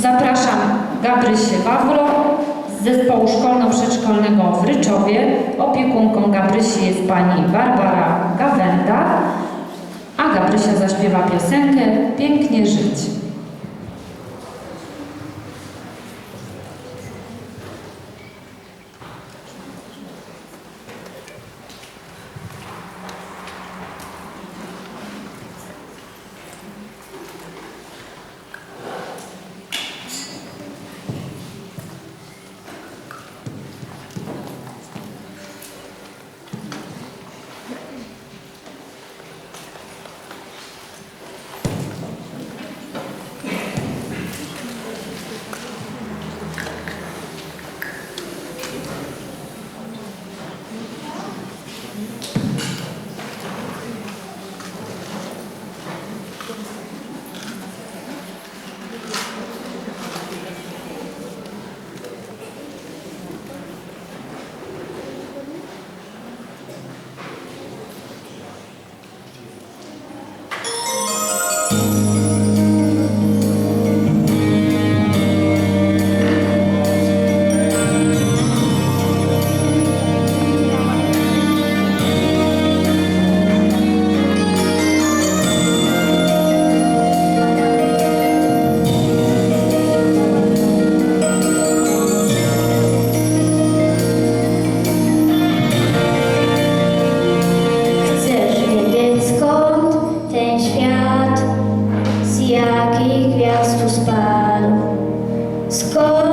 Zapraszam Gabrysię Pawlo z zespołu szkolno-przedszkolnego w Ryczowie. Opiekunką Gabrysi jest pani Barbara Gawenda, a Gabrysia zaśpiewa piosenkę Pięknie żyć. Score.